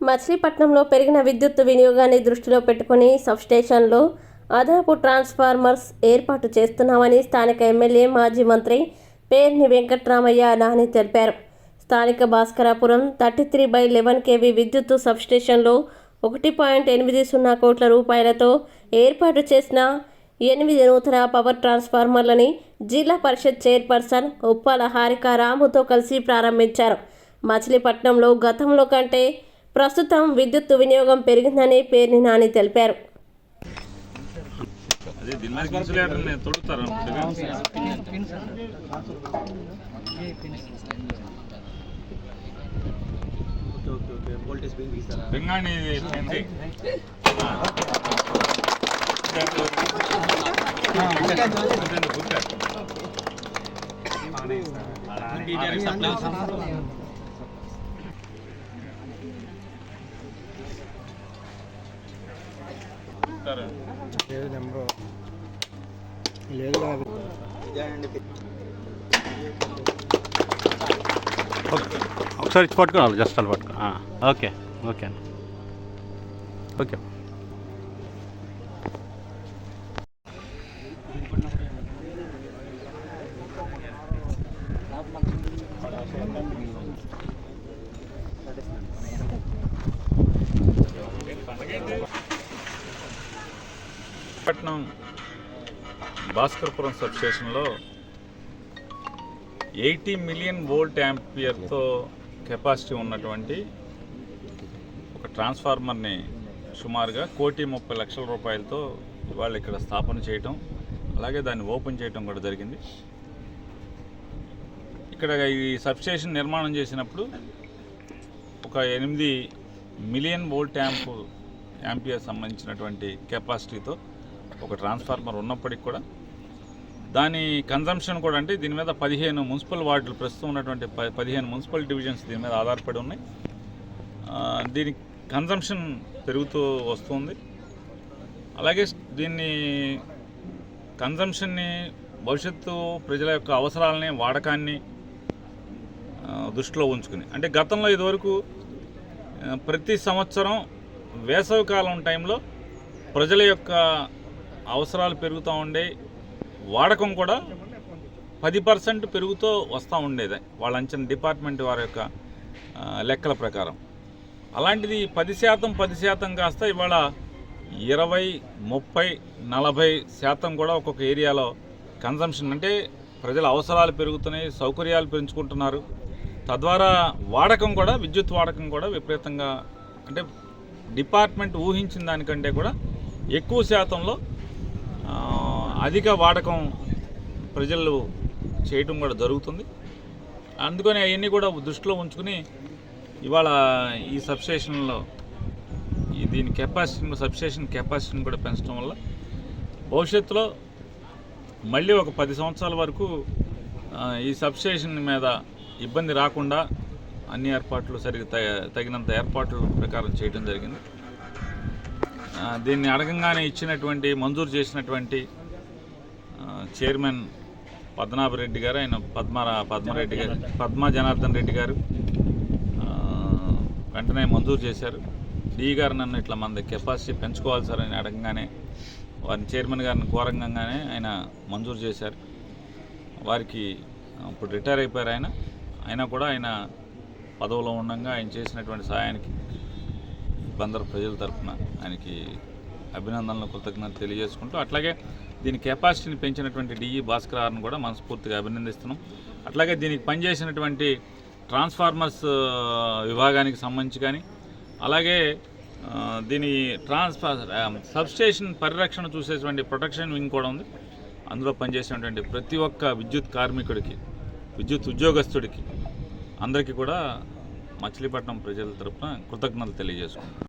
మచిలీపట్నంలో పెరిగిన విద్యుత్ వినియోగాన్ని దృష్టిలో పెట్టుకుని సబ్స్టేషన్లో అదనపు ట్రాన్స్ఫార్మర్స్ ఏర్పాటు చేస్తున్నామని స్థానిక ఎమ్మెల్యే మాజీ మంత్రి పేర్ని వెంకట్రామయ్య నాని తెలిపారు. స్థానిక Bhaskarapuram thirty three by eleven KV విద్యుత్ సబ్స్టేషన్లో ఒకటి పాయింట్ ఎనిమిది సున్నా కోట్ల రూపాయలతో ఏర్పాటు చేసిన ఎనిమిది నూతన పవర్ ట్రాన్స్ఫార్మర్లని జిల్లా పరిషత్ చైర్పర్సన్ ఉప్పాల హారిక రాముతో కలిసి ప్రారంభించారు. మచిలీపట్నంలో గతంలో కంటే ప్రస్తుతం విద్యుత్ వినియోగం పెరిగిందని పేర్ని నాని తెలిపారు అదే ఒకసారి ఇచ్చి పట్టుకోవాలి జస్ట్ అలా పట్టుకో. ఓకే ఓకే అండి ఓకే. పట్నం. భాస్కర్పురం సబ్స్టేషన్లో ఎయిటీ మిలియన్ వోల్ట్ యాంపియర్తో కెపాసిటీ ఉన్నటువంటి ఒక ట్రాన్స్ఫార్మర్ని సుమారుగా కోటి ముప్పై లక్షల రూపాయలతో ఇవాళ ఇక్కడ స్థాపన చేయటం అలాగే దాన్ని ఓపెన్ చేయటం కూడా జరిగింది. ఇక్కడ ఈ సబ్స్టేషన్ నిర్మాణం చేసినప్పుడు ఒక ఎనిమిది మిలియన్ వోల్ట్ యాంప్ యాంపియర్ సంబంధించినటువంటి కెపాసిటీతో ఒక ట్రాన్స్ఫార్మర్ ఉన్నప్పటికి కూడా దాని కన్జంప్షన్ కూడా అంటే దీని మీద పదిహేను మున్సిపల్ వార్డులు ప్రస్తుతం ఉన్నటువంటి పదిహేను మున్సిపల్ డివిజన్స్ దీని మీద ఆధారపడి ఉన్నాయి. దీని కన్జంప్షన్ పెరుగుతూ వస్తుంది. అలాగే దీన్ని కన్జంప్షన్ని భవిష్యత్తు ప్రజల యొక్క అవసరాలని వాడకాన్ని దృష్టిలో ఉంచుకుని అంటే గతంలో ఇదివరకు ప్రతి సంవత్సరం వేసవికాలం టైంలో ప్రజల యొక్క అవసరాలు పెరుగుతూ ఉండే వాడకం కూడా పది పర్సెంట్ పెరుగుతూ వస్తూ ఉండేది. వాళ్ళ అంచనా డిపార్ట్మెంట్ వారి యొక్క లెక్కల ప్రకారం. అలాంటిది పది శాతం పది శాతం కాస్త ఇవాళ ఇరవై ముప్పై నలభై శాతం కూడా ఒక్కొక్క ఏరియాలో కన్సంప్షన్ అంటే ప్రజల అవసరాలు పెరుగుతున్నాయి సౌకర్యాలు పెంచుకుంటున్నారు. తద్వారా వాడకం కూడా విద్యుత్ వాడకం కూడా విపరీతంగా అంటే డిపార్ట్మెంట్ ఊహించిన దానికంటే కూడా ఎక్కువ శాతంలో అధిక వాడకం ప్రజలు చేయటం కూడా జరుగుతుంది. అందుకని అవన్నీ కూడా దృష్టిలో ఉంచుకుని ఇవాళ ఈ సబ్స్టేషన్లో ఈ దీని కెపాసిటీని సబ్స్టేషన్ కెపాసిటీని కూడా పెంచడం వల్ల భవిష్యత్తులో మళ్ళీ ఒక పది సంవత్సరాల వరకు ఈ సబ్స్టేషన్ మీద ఇబ్బంది రాకుండా అన్ని ఏర్పాట్లు సరిగ్గా త- తగినంత ఏర్పాట్లు ప్రకారం చేయడం జరిగింది. దీన్ని అడగంగానే ఇచ్చినటువంటి మంజూరు చేసినటువంటి చైర్మన్ పద్మనాభరెడ్డి గారు ఆయన పద్మ పద్మరెడ్డి గారు పద్మ జనార్దన్ రెడ్డి గారు వెంటనే మంజూరు చేశారు. డి గారు నన్ను ఇట్లా మన కెపాసిటీ పెంచుకోవాలి సార్ అని అడగంగానే వారిని చైర్మన్ గారిని కోరంగానే ఆయన మంజూరు చేశారు. వారికి ఇప్పుడు రిటైర్ అయిపోయారు ఆయన. అయినా కూడా ఆయన పదవిలో ఉండగా ఆయన చేసినటువంటి సహాయానికి బందర్ ప్రజల తరఫున ఆయనకి అభినందనలు కృతజ్ఞతలు తెలియజేసుకుంటూ అట్లాగే దీని కెపాసిటీని పెంచినటువంటి డిఈ భాస్కర్ ఆర్ను కూడా మనస్ఫూర్తిగా అభినందిస్తున్నాం. అట్లాగే దీనికి పనిచేసినటువంటి ట్రాన్స్ఫార్మర్స్ విభాగానికి సంబంధించి కానీ అలాగే దీని ట్రాన్స్ఫార్ సబ్స్టేషన్ పరిరక్షణ చూసేటువంటి ప్రొటెక్షన్ వింగ్ కూడా ఉంది. అందులో పనిచేసినటువంటి ప్రతి ఒక్క విద్యుత్ కార్మికుడికి విద్యుత్ ఉద్యోగస్తుడికి అందరికీ కూడా మచిలీపట్నం ప్రజల తరఫున కృతజ్ఞతలు తెలియజేసుకుంటాం